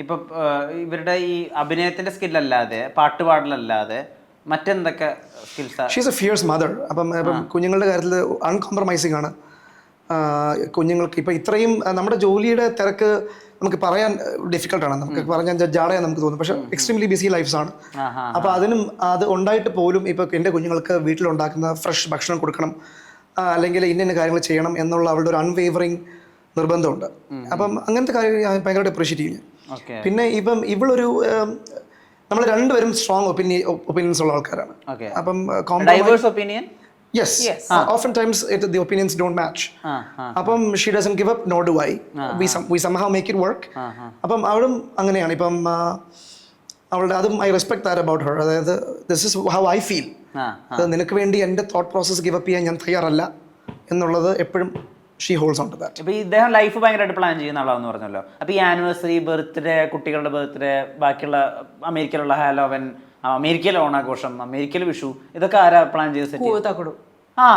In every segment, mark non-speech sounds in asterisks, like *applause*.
ഇപ്പൊ ഇവരുടെ ഈ അഭിനയത്തിന്റെ സ്കില്ലല്ലാതെ അല്ലാതെ മറ്റെന്തൊക്കെ പാടലല്ലാതെ ഷീസ് എ ഫിയേഴ്സ് മദർ അപ്പം കുഞ്ഞുങ്ങളുടെ കാര്യത്തിൽ അൺകോംപ്രമൈസിങ് ആണ്. കുഞ്ഞുങ്ങൾക്ക് ഇപ്പം ഇത്രയും നമ്മുടെ ജോലിയുടെ തിരക്ക് നമുക്ക് പറയാൻ ഡിഫിക്കൽട്ടാണ് നമുക്ക് പറഞ്ഞാൽ ജാടയാൻ നമുക്ക് തോന്നും. പക്ഷെ എക്സ്ട്രീംലി ബിസി ലൈഫ്സ് ആണ്. അപ്പൊ അപ്പോൾ അതിനും അത് ഉണ്ടായിട്ട് പോലും ഇപ്പൊ എന്റെ കുഞ്ഞുങ്ങൾക്ക് വീട്ടിലുണ്ടാക്കുന്ന ഫ്രഷ് ഭക്ഷണം കൊടുക്കണം അല്ലെങ്കിൽ ഇന്ന ഇന്ന കാര്യങ്ങൾ ചെയ്യണം എന്നുള്ള അവളുടെ ഒരു അൺവേവറിങ് നിർബന്ധമുണ്ട്. അപ്പം അങ്ങനത്തെ കാര്യം ഞാൻ ഭയങ്കരമായിട്ട് അപ്രീഷിയേറ്റ് ചെയ്യും ഞാൻ. പിന്നെ ഇപ്പം ഇവളൊരു നമ്മൾ രണ്ടുപേരും സ്ട്രോങ് ഒപ്പീനിയൻ ഒപ്പീനിയൻസ് ഉള്ള ആൾക്കാരാണ്. അപ്പം diverse opinion yes often times it the opinions don't match അപ്പം she doesn't give up not do I we we somehow make it work അപ്പം അവളും അങ്ങനെയാണ്. ഇപ്പം അവളുടെ അതും I respect that about her അതായത് this is how I feel അത് നിനക്ക് വേണ്ടി എന്റെ തോട്ട് പ്രോസസ്സ് ഗിവ് അപ്പ് ചെയ്യാൻ ഞാൻ തയ്യാറല്ല എന്നുള്ളത് എപ്പോഴും she holds on to that ഇപ്പൊ ഇദ്ദേഹം ലൈഫ് ഭയങ്കരമായിട്ട് പ്ലാൻ ചെയ്യുന്ന ആളാന്ന് പറഞ്ഞല്ലോ. അപ്പൊ ഈ ആനിവേഴ്സറി ബർത്ത്ഡേ കുട്ടികളുടെ ബർത്ത്ഡേ ബാക്കിയുള്ള അമേരിക്കയിലുള്ള ഹാലോവൻ അമേരിക്കയിലെ ഓണാഘോഷം അമേരിക്കയിലെ വിഷു ഇതൊക്കെ ആരാ പ്ലാൻ ചെയ്ത് തക്കുടു. ആ.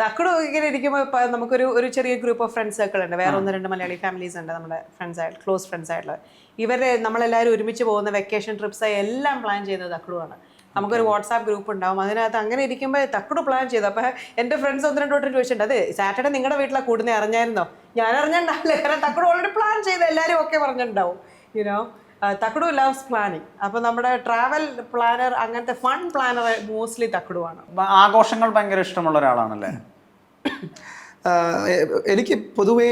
തക്കുടു ഇങ്ങനെ ഇരിക്കുമ്പോൾ ഇപ്പം നമുക്കൊരു ഒരു ചെറിയ ഗ്രൂപ്പ് ഓഫ് ഫ്രണ്ട്സ് സർക്കിൾ ഉണ്ട്. വേറെ ഒന്ന് രണ്ട് മലയാളി ഫാമിലീസ് ഉണ്ട് നമ്മുടെ ഫ്രണ്ട്സ് ആയിട്ട് ക്ലോസ് ഫ്രണ്ട്സ് ആയിട്ടുള്ള. ഇവരെ നമ്മളെല്ലാവരും ഒരുമിച്ച് പോകുന്ന വെക്കേഷൻ ട്രിപ്സ് എല്ലാം പ്ലാൻ ചെയ്യുന്നത് തക്കുടുവാണ്. നമുക്കൊരു വാട്സാപ്പ് ഗ്രൂപ്പ് ഉണ്ടാവും. അതിനകത്ത് അങ്ങനെ ഇരിക്കുമ്പോൾ തക്കട് പ്ലാൻ ചെയ്തു. അപ്പോൾ എന്റെ ഫ്രണ്ട്സ് ഒന്ന് രണ്ട് വട്ടം ചോദിച്ചിട്ടുണ്ട് അത് സാറ്റർഡേ നിങ്ങളുടെ വീട്ടിലാണ് കൂടുന്നത് അറിഞ്ഞായിരുന്നോ? ഞാൻ അറിഞ്ഞിട്ടുണ്ടാവില്ല കാരണം തക്കട് ഓൾറെഡി പ്ലാൻ ചെയ്ത് എല്ലാവരും ഒക്കെ പറഞ്ഞിട്ടുണ്ടാവും. യുനോ തക്കുടു ലവ്സ് പ്ലാനിങ് അപ്പോൾ നമ്മുടെ ട്രാവൽ പ്ലാനർ അങ്ങനത്തെ ഫൺ പ്ലാനർ മോസ്റ്റ്ലി തക്കുടുവാണ് ആഘോഷങ്ങൾ ഭയങ്കര ഇഷ്ടമുള്ള ഒരാളാണല്ലേ? എനിക്ക് പൊതുവേ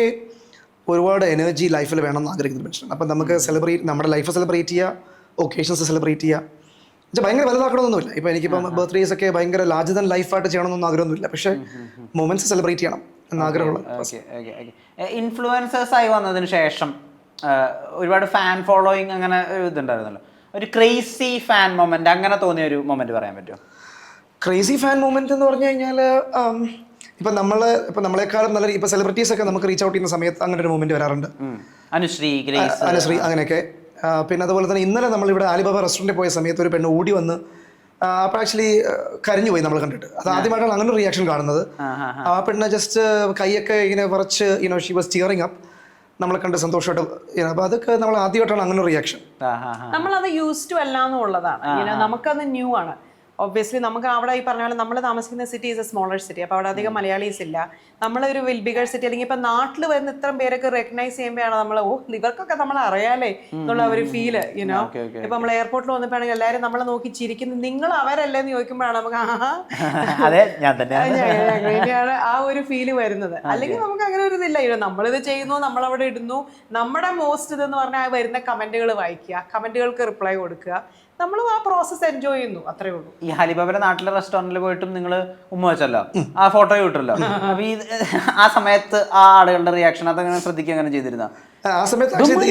ഒരുപാട് എനർജി ലൈഫിൽ വേണമെന്ന് ആഗ്രഹിക്കുന്ന മനുഷ്യനാണ്. അപ്പം നമുക്ക് സെലിബ്രേറ്റ് നമ്മുടെ ലൈഫ് സെലിബ്രേറ്റ് ചെയ്യുക ഒക്കേഷൻസ് സെലിബ്രേറ്റ് ചെയ്യുക എന്നുവെച്ചാൽ ഭയങ്കര വലുതാക്കണമെന്നൊന്നുമില്ല. ഇപ്പം എനിക്കിപ്പം ബർത്ത്ഡേസ് ഒക്കെ ഭയങ്കര ലാർജ് ദൻ ലൈഫായിട്ട് ചെയ്യണമെന്നൊന്നും ആഗ്രഹമൊന്നുമില്ല. പക്ഷേ മൊമെന്റ്സ് സെലിബ്രേറ്റ് ചെയ്യണം എന്നാഗ്രഹമുള്ള ഇൻഫ്ലുവൻസേഴ്സ് ആയി വന്നതിന് ശേഷം ഒരുപാട് ഫാൻ ഫോളോയിങ് അങ്ങനെ ഇതുണ്ടായിരുന്നല്ലോ. ഒരു ക്രേസി ഫാൻ മൊമെന്റ് അങ്ങനെ തോന്നിയ ഒരു മൊമെന്റ് പറയാൻ പറ്റുമോ? ക്രേസി ഫാൻ മൂമെന്റ് എന്ന് പറഞ്ഞു കഴിഞ്ഞാൽ ഇപ്പം നമ്മൾ ഇപ്പം നമ്മളെക്കാളും നല്ല ഇപ്പം സെലിബ്രിറ്റീസ് ഒക്കെ നമുക്ക് റീച്ച് ഔട്ട് ചെയ്യുന്ന സമയത്ത് അങ്ങനെ ഒരു മൂമെന്റ് വരാറുണ്ട് അനുശ്രീ അനുശ്രീ അങ്ങനെയൊക്കെ. പിന്നെ അതുപോലെ തന്നെ ഇന്നലെ നമ്മളിവിടെ ആലിബാബ റെസ്റ്റോറന്റിൽ പോയ സമയത്ത് ഒരു പെണ്ണ് ഓടി വന്ന് അപ്പോൾ ആക്ച്വലി കരഞ്ഞു പോയി നമ്മൾ കണ്ടിട്ട്. അത് ആദ്യമായിട്ടാണ് അങ്ങനെ ഒരു റിയാക്ഷൻ കാണുന്നത്. ആ, പെണ്ണ് ജസ്റ്റ് കൈയൊക്കെ ഇങ്ങനെ കുറച്ച് you know she was tearing up നമ്മളെ കണ്ട് സന്തോഷമായിട്ട് അപ്പൊ അതൊക്കെ നമ്മൾ ആദ്യമായിട്ടാണ് അങ്ങനെ റിയാക്ഷൻ. നമ്മളത് യൂസ് ടു അല്ലാന്നുള്ളതാണ്. നമുക്കത് ന്യൂ ആണ്. ഒബ്വിയസ്ലി നമുക്ക് അവിടെ ഈ പറഞ്ഞ പോലെ നമ്മൾ താമസിക്കുന്ന city is a smaller city അപ്പോൾ അവിടെ അധികം മലയാളീസ് ഇല്ല. നമ്മളൊരു വിൽ ബിഗർ സിറ്റി അല്ലെങ്കിൽ ഇപ്പം നാട്ടിൽ വരുന്ന ഇത്രയും പേരൊക്കെ റെക്കഗ്നൈസ് ചെയ്യുമ്പോഴാണ് നമ്മൾ ഓ ഇവർക്കൊക്കെ നമ്മൾ അറിയാലേ എന്നുള്ള ഒരു ഫീൽ യുനോ ഇപ്പം നമ്മൾ എയർപോർട്ടിൽ വന്നപ്പോഴാണെങ്കിൽ എല്ലാവരും നമ്മളെ നോക്കി ചിരിക്കുന്നു. നിങ്ങൾ അവരല്ലേന്ന് ചോദിക്കുമ്പോഴാണ് നമുക്ക് *laughs* അതെ ഞാൻ ആ ഒരു ഫീൽ വരുന്നത്. അല്ലെങ്കിൽ നമുക്ക് അങ്ങനെ ഒരു ഇതില്ല. നമ്മളിത് ചെയ്യുന്നു നമ്മളവിടെ ഇടുന്നു. നമ്മുടെ മോസ്റ്റ് ഇതെന്ന് പറഞ്ഞാൽ വരുന്ന കമന്റുകൾ വായിക്കുക. കമന്റുകൾക്ക് റിപ്ലൈ കൊടുക്കുക. നമ്മൾ ആ പ്രോസസ് എൻജോയ് ചെയ്യുന്നു അത്രേ ഉള്ളൂ. ഈ ഹലിബാബയുടെ നാട്ടിലെ റെസ്റ്റോറന്റിൽ പോയിട്ടും നിങ്ങൾ ഉമ്മ വെച്ചല്ലോ. ആ ഫോട്ടോ കിട്ടല്ലോ അപ്പൊ ഈ ആ സമയത്ത് ആ ആളുകളുടെ റിയാക്ഷൻ അതങ്ങനെ ശ്രദ്ധിക്കുക അങ്ങനെ ചെയ്തിരുന്ന? ആ സമയത്ത് actually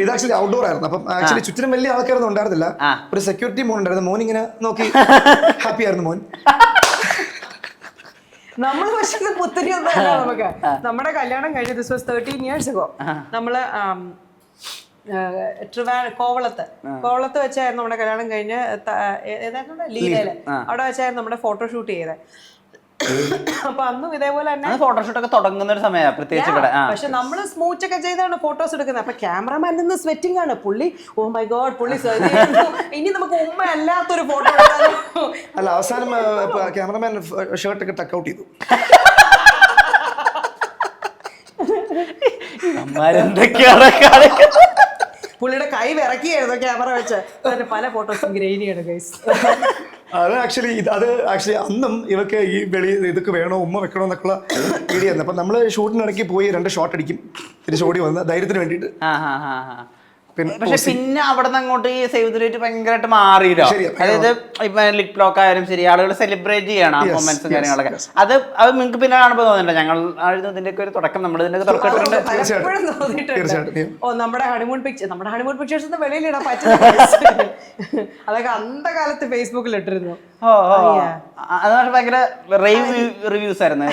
ഇത് ആക്ച്വലി ഔട്ട്ഡോർ ആയിരുന്നു. അപ്പം ആക്ച്വലി ചുറ്റിനും വലിയ ആൾക്കാരൊന്നും ഉണ്ടായിരുന്നില്ല. ഒരു സെക്യൂരിറ്റി മോൻ ഉണ്ടായിരുന്നു. മോൻ ഇങ്ങനെ നോക്കി *laughs* ഹാപ്പി ആയിരുന്നു മോൻ. നമ്മൾ പക്ഷേ പുത്തരി ഒന്നും അല്ല നമുക്ക്. നമ്മുടെ കല്യാണം കഴിഞ്ഞ ദിവസം വാസ് തേർട്ടീൻ ഇയേഴ്സ് അഗോ നമ്മൾ ട്രിവാ കോവളത്ത്. കോവളത്ത് വെച്ചായിരുന്നു നമ്മുടെ കല്യാണം കഴിഞ്ഞ് ലീലയിൽ. അവിടെ വെച്ചായിരുന്നു നമ്മുടെ ഫോട്ടോഷൂട്ട് ചെയ്തത് അപ്പൊ അന്നും ഇതേപോലെ തന്നെ ഫോട്ടോഷൂട്ടൊക്കെ ഫോട്ടോഷൂട്ട് ഒക്കെ തുടങ്ങുന്ന ഒരു സമയമാണ് പ്രത്യേകിച്ച് ഇവിടെ. പക്ഷെ നമ്മൾ സ്മൂച്ച് ഒക്കെ ചെയ്താണ് ഫോട്ടോസ് എടുക്കുന്നത്. അപ്പൊ ക്യാമറമാൻ നിന്ന് സ്വെറ്റിംഗ് ആണ്. പുള്ളി ഓ മൈ ഗോഡ് പുള്ളി ഇനി നമുക്ക് ഉമ്മ അല്ലാത്തൊരു ഫോട്ടോ അല്ല അവസാനം ക്യാമറമാൻ ഷർട്ടൊക്കെ ടക്ക് ഔട്ട് ചെയ്തു. അമ്മാരെന്തൊക്കെയാണ് കാണിക്കുന്നത്? പുള്ളിയുടെ കൈ വിറക്കിയായിരുന്നു ക്യാമറ വെച്ച്. അതിന്റെ പല ഫോട്ടോസും ഗ്രേനിയാണ് ഗൈസ് അത് ആക്ച്വലി ഇത് അത് ആക്ച്വലി അന്നും ഇവക്ക് ഈ വെളി ഇതൊക്കെ വേണോ ഉമ്മ വെക്കണോ എന്നൊക്കെയുള്ള പേടിയായിരുന്നു അപ്പം നമ്മൾ ഷൂട്ടിനിടയ്ക്ക് പോയി രണ്ട് ഷോട്ട് അടിക്കും. തിരിച്ചോടി വന്ന് ധൈര്യത്തിന് വേണ്ടിയിട്ട്. ആ, ആ, ആ, ആ. പിന്നെ പക്ഷെ പിന്നെ അവിടെ നിന്ന് അങ്ങോട്ട് ഈ സേവ് ദ ഡേറ്റ് ഭയങ്കരമായിട്ട് മാറിയില്ലോ. അതായത് ഇപ്പൊ ലിപ് ബ്ലോക്ക് ആയാലും ശരി ആളുകൾ സെലിബ്രേറ്റ് ചെയ്യണം ആ മൊമെന്റ്സും കാര്യങ്ങളൊക്കെ. അത് അത് നിങ്ങൾക്ക് പിന്നെ കാണുമ്പോൾ തോന്നില്ല ഞങ്ങൾ ഇതിന്റെ ഒക്കെ ഒരു തുടക്കം നമ്മൾ ഇതിന്റെ തുടക്കത്തിലുണ്ട്. ഓ നമ്മുടെ ഹണിമൂൺ പിക്ചർ നമ്മുടെ ഹണിമൂൺ പിക്ചേഴ്സ് ഒന്നും വെളിയിലിടാൻ പറ്റില്ല. അതൊക്കെ അന്ത കാലത്ത് ഫേസ്ബുക്കിൽ ഇട്ടിരുന്നു അത് ഭയങ്കര റിവ്യൂസ് ആയിരുന്നു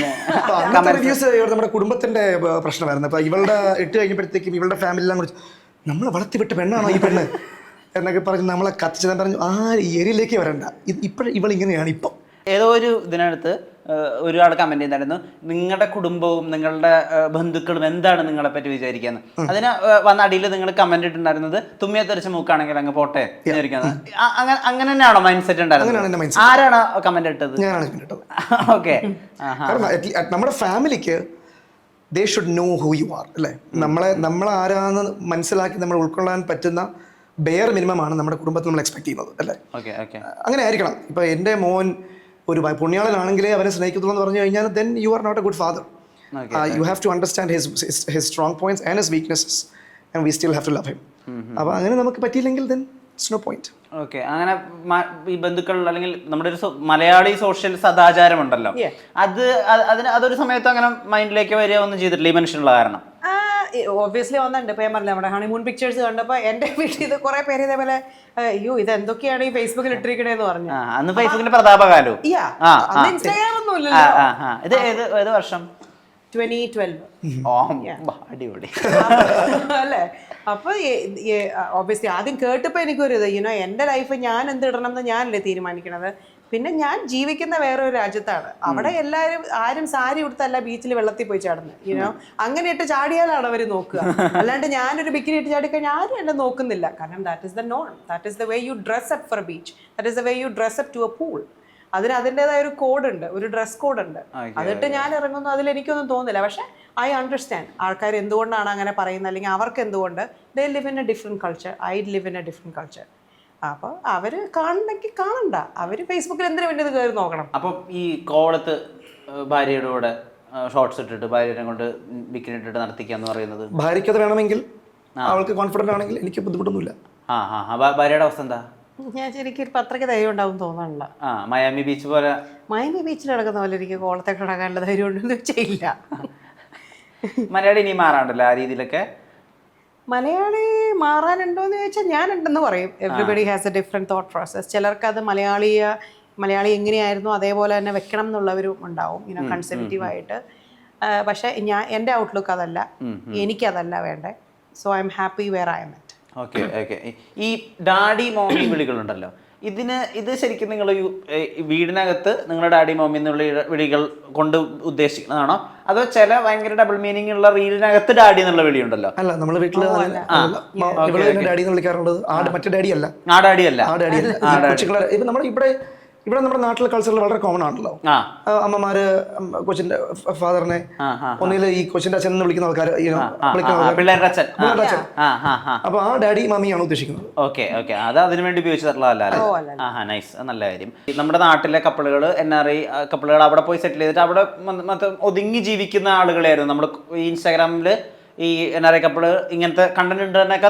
റിവ്യൂസ് *laughs* നമ്മുടെ കുടുംബത്തിന്റെ പ്രശ്നമായിരുന്നു. അപ്പൊ ഇവളുടെ ഇട്ട് കഴിഞ്ഞപ്പോഴത്തേക്കും ഇവളുടെ ഫാമിലി എല്ലാം കുറിച്ച് നമ്മളെ വളർത്തിവിട്ട പെണ്ണാണോ ഈ പെണ്ണ്? എന്നൊക്കെ പറഞ്ഞ് നമ്മളെ കത്തിച്ചതാൻ പറഞ്ഞു ആ എരിയിലേക്ക് വരണ്ട. ഇത് ഇപ്പോഴും ഇവളിങ്ങനെയാണ് ഇപ്പം. ഏതോ ഒരു ഇതിനടുത്ത് ഒരാൾ കമന്റ് ചെയ്യുന്നുണ്ടായിരുന്നു. നിങ്ങളുടെ കുടുംബവും നിങ്ങളുടെ ബന്ധുക്കളും എന്താണ് നിങ്ങളെ പറ്റി വിചാരിക്കുന്നത് അതിന് വന്ന അടിയിൽ നിങ്ങൾ കമന്റ് ഇട്ടുണ്ടായിരുന്നത് തുമ്മിയെ തെറിച്ച മൂക്കാണെങ്കിൽ അങ്ങ് പോട്ടെ വിചാരിക്കുന്നത് അങ്ങനെ അങ്ങനെ തന്നെയാണോ മൈൻഡ് സെറ്റ് ഉണ്ടായിരുന്നത്. ആരാണ് കമന്റ് ഇട്ടത്? ഓക്കെ *laughs* നമ്മുടെ ഫാമിലിക്ക് they should know who you are അല്ലേ? നമ്മളെ നമ്മൾ ആരാന്ന് മനസ്സിലാക്കി നമ്മൾ ഉൾക്കൊള്ളാൻ പറ്റുന്ന ബെയർ മിനിമം ആണ് നമ്മുടെ കുടുംബത്തിൽ നമ്മൾ എക്സ്പെക്ട് ചെയ്യുന്നത് അല്ലേ? അങ്ങനെ ആയിരിക്കണം. ഇപ്പൊ എന്റെ മോൻ ഒരു പുണ്യാളനാണെങ്കിലേ അവനെ സ്നേഹിക്കത്തുള്ളൂ എന്ന് പറഞ്ഞു കഴിഞ്ഞാൽ then you are not a good father you have to understand his his strong points and his weaknesses and we still have to love him അപ്പോൾ അങ്ങനെ നമുക്ക് പറ്റിയില്ലെങ്കിൽ then it's no point okay അങ്ങനെ ഈ ബന്ധുക്കൾ അല്ലെങ്കിൽ നമ്മുടെ ഒരു മലയാളി സോഷ്യൽ സദാചാരം ഉണ്ടല്ലോ അത് അതിന് അതൊരു സമയത്ത് അങ്ങനെ മൈൻഡിലേക്ക് വരിക ഒന്നും ചെയ്തിട്ടില്ല ഈ മനുഷ്യനുള്ള കാരണം. ഓബിയസ്ലി വന്നിട്ടുണ്ട്. ഇപ്പൊ ഞാൻ പറഞ്ഞില്ല നമ്മുടെ ഹണിമൂൺ പിക്ചേഴ്സ് കണ്ടപ്പോൾ എന്റെ *laughs* വീട്ടിൽ ഇത് കുറേ പേര് ഇതേപോലെ "ഏ, അയ്യോ ഇത് എന്തൊക്കെയാണ് ഈ ഫേസ്ബുക്കിൽ ഇട്ടിരിക്കണേ എന്ന് പറഞ്ഞു. അന്ന് ഫേസ്ബുക്കിന്റെ പ്രതാപകാലോ ഇൻസ്റ്റാഗ്രാം ഒന്നും ഇല്ലല്ലോ. ഇത് ഏത് ഏത് വർഷം? ട്വന്റി ട്വൽവ് അടിപൊളി. അല്ലേ? അപ്പൊ ഓബിയസ്ലി ആദ്യം കേട്ടപ്പോ എനിക്കൊരു ഇത് യുനോ എന്റെ ലൈഫ് ഞാൻ എന്ത് ഇടണം എന്ന് ഞാനല്ലേ തീരുമാനിക്കണത്. പിന്നെ ഞാൻ ജീവിക്കുന്ന വേറൊരു രാജ്യത്താണ്. അവിടെ എല്ലാവരും ആരും സാരി ഉടുത്തല്ല ബീച്ചിൽ വെള്ളത്തിൽ പോയി ചാടുന്നത് യുനോ അങ്ങനെ ഇട്ട് ചാടിയാലാണ് അവർ നോക്കുക. *laughs* അല്ലാണ്ട് ഞാനൊരു ബിക്കിനി ഇട്ട് ചാടിക്കഴിഞ്ഞാൽ ആരും എന്നെ നോക്കുന്നില്ല. കാരണം that is the non that is the way you dress up for beach that is the way you dress up to a pool അതിന് അതിന്റെതായ ഒരു കോഡ് ഉണ്ട് ഒരു ഡ്രസ് കോഡ് ഉണ്ട് അതിട്ട് ഞാൻ ഇറങ്ങുന്നു അതിൽ എനിക്കൊന്നും തോന്നില്ല പക്ഷെ ഐ അണ്ടർസ്റ്റാൻഡ് ആൾക്കാർ എന്തുകൊണ്ടാണ് അങ്ങനെ പറയുന്നത്? അല്ലെങ്കിൽ അവർക്ക് എന്തുകൊണ്ട്? They live in a different culture I live in a different culture അപ്പോൾ അവർ കാണണമെങ്കിൽ കാണണ്ട. അവർ ഫേസ്ബുക്കിൽ എന്തിനു വേണ്ടി ഇത് കയറി നോക്കണം? അപ്പൊ ഈ കോവളത്ത് ഏഹ്, ഭാര്യയുടെ കൂടെ ഷോർട്സ് ഇട്ടിട്ട് ഭാര്യനെ കൊണ്ട് ബിക്കിനി ഇട്ടിട്ട് നടത്തിക്കാന്ന് പറയുന്നത്? ഭാര്യയ്ക്ക് അത് വേണമെങ്കിൽ അവൾക്ക് കോൺഫിഡന്റ് ആണെങ്കിൽ എനിക്ക് ബുദ്ധിമുട്ടൊന്നുമില്ല. ആ ആ ആ, ഭാര്യയുടെ അവസ്ഥ എന്താ? ഞാൻ ശരിക്കും അത്രയ്ക്ക് ധൈര്യം ഉണ്ടാവും തോന്നണില്ല. ആ മയാമി ബീച്ച് പോലെ. മൈമി ബീച്ചിൽ നടക്കുന്ന പോലെ എനിക്ക് കോളത്തെ കിടക്കാനുള്ള ധൈര്യം ഉണ്ടെന്ന് വെച്ചില്ല മലയാളി ഇനി മാറാണ്ടല്ലോ ആ രീതിയിലൊക്കെ? മലയാളി മാറാനുണ്ടോയെന്ന് ചോദിച്ചാൽ ഞാനുണ്ടെന്ന് പറയും. Everybody has a different thought process ചിലർക്ക് അത് മലയാളിയ മലയാളി എങ്ങനെയായിരുന്നു അതേപോലെ തന്നെ വെക്കണം എന്നുള്ളവരും ഉണ്ടാവും ഇങ്ങനെ കൺസർവേറ്റീവ് ആയിട്ട്. പക്ഷേ ഞാൻ എന്റെ ഔട്ട്ലുക്ക് അതല്ല. എനിക്കതല്ല വേണ്ടേ. So I am happy where I am okay okay. ഈ ഡാഡി മോമി വിളികളുണ്ടല്ലോ. ഇതിന് ഇത് ശരിക്കും നിങ്ങൾ വീടിനകത്ത് നിങ്ങളുടെ ഡാഡി മോമി എന്നുള്ള വിളികൾ കൊണ്ട് ഉദ്ദേശിക്കുന്നതാണോ? അതോ ചില ഭയങ്കര ഡബിൾ മീനിങ് ഉള്ള റീലിനകത്ത് ഡാഡി എന്നുള്ള വിളിയുണ്ടല്ലോ? അല്ല നമ്മുടെ വീട്ടിൽ ഇവിടെ ഡാഡി എന്ന് വിളിക്കാറുണ്ട് ആ. മറ്റേ ഡാഡി അല്ല ആ ഡാഡി അല്ല ആ ഡാഡി. ഇപ്പൊ നമ്മുടെ ഇവിടെ ഇവിടെ നമ്മുടെ നാട്ടിലെ കൾച്ചറിൽ വളരെ കോമൺ ആണല്ലോ. അമ്മമാര് കൊച്ചിന്റെ ഫാദറിനെ ഒന്നിൽ ഈ കൊച്ചിന്റെ അച്ഛൻ എന്ന് വിളിക്കുന്ന ആൾക്കാർ വിളിക്കുന്ന. അച്ഛൻ. അപ്പൊ ആ ഡാഡി മമ്മിയാണ് ഉദ്ദേശിക്കുന്നത്. Okay okay. അത് അതിനു വേണ്ടി ഉപയോഗിച്ചിട്ടുള്ളതല്ല അല്ലേ ഓ, അല്ല, ആഹാ നൈസ് നല്ല കാര്യം. നമ്മുടെ നാട്ടിലെ കപ്പിളുകൾ എൻ ആർ ഐ കപ്പിളുകൾ അവിടെ പോയി സെറ്റിൽ ചെയ്തിട്ട് അവിടെ ഒതുങ്ങി ജീവിക്കുന്ന ആളുകളായിരുന്നു നമ്മൾ ഈ ഇൻസ്റ്റാഗ്രാമിൽ ഈ എൻ ആർ ഐ കപ്പിൾ ഇങ്ങനത്തെ കണ്ടന്റ് ഉണ്ടെന്നൊക്കെ